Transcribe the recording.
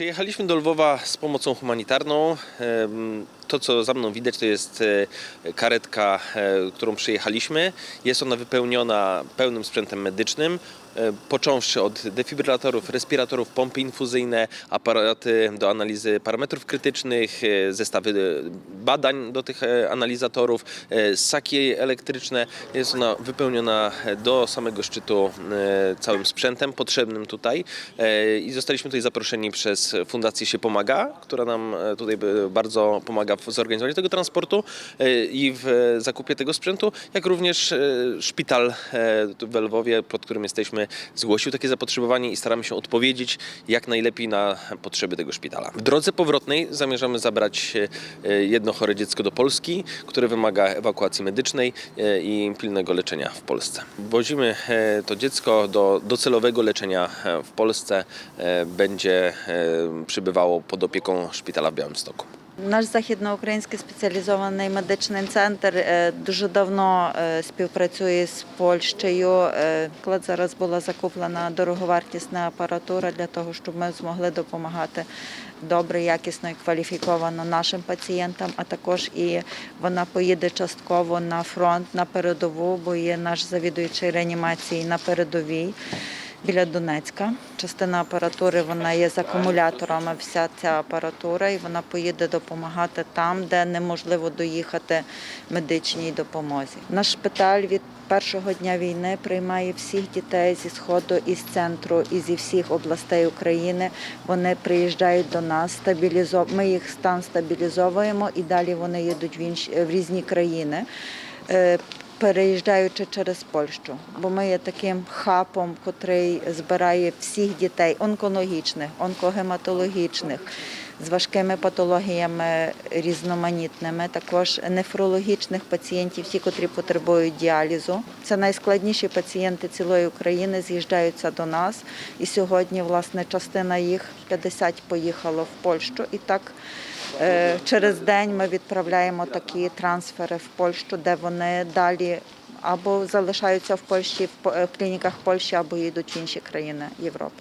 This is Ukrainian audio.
Przyjechaliśmy do Lwowa z pomocą humanitarną. To, co za mną widać, to jest e, karetka, e, którą przyjechaliśmy. Jest ona wypełniona pełnym sprzętem medycznym, e, począwszy od defibrylatorów, respiratorów, pompy infuzyjne, aparaty do analizy parametrów krytycznych, zestawy badań do tych analizatorów, ssaki elektryczne. Jest ona wypełniona do samego szczytu całym sprzętem potrzebnym tutaj i zostaliśmy tutaj zaproszeni przez Fundację Się Pomaga, która nam tutaj bardzo pomaga w zorganizowaniu tego transportu e, i w zakupie tego sprzętu, jak również e, szpital e, w Lwowie, pod którym jesteśmy, zgłosił takie zapotrzebowanie i staramy się odpowiedzieć jak najlepiej na potrzeby tego szpitala. W drodze powrotnej zamierzamy zabrać jedno chore dziecko do Polski, które wymaga ewakuacji medycznej i pilnego leczenia w Polsce. Wozimy to dziecko do docelowego leczenia w Polsce. Będzie przybywało pod opieką szpitala w Białymstoku. Наш західноукраїнський спеціалізований медичний центр е, дуже давно е, співпрацює з Польщею. Е, Клад зараз була закуплена дороговартісна апаратура для того, щоб ми змогли допомагати добре, якісно і кваліфіковано нашим пацієнтам, а також і вона поїде частково на фронт, на передову, бо є наш завідуючий реанімації на передовій біля Донецька. Частина апаратури вона є з акумуляторами, вся ця апаратура, і вона поїде допомагати там, де неможливо доїхати медичній допомозі. Наш шпиталь від першого дня війни приймає всіх дітей зі сходу з центру, і зі всіх областей України. Вони приїжджають до нас, стабілізо... ми їх стан стабілізовуємо і далі вони їдуть в інші в різні країни. Переїжджаючи через Польщу, бо ми є таким хапом, котрий збирає всіх дітей онкологічних, онкогематологічних, з важкими патологіями різноманітними, також нефрологічних пацієнтів, ті, котрі потребують діалізу. Це найскладніші пацієнти цілої України з'їжджаються до нас. І сьогодні, власне, частина їх 50 поїхало в Польщу. І так Через день ми відправляємо такі трансфери в Польщу, де вони далі або залишаються в Польщі в е, клініках Польщі, або їдуть в інші країни Європи.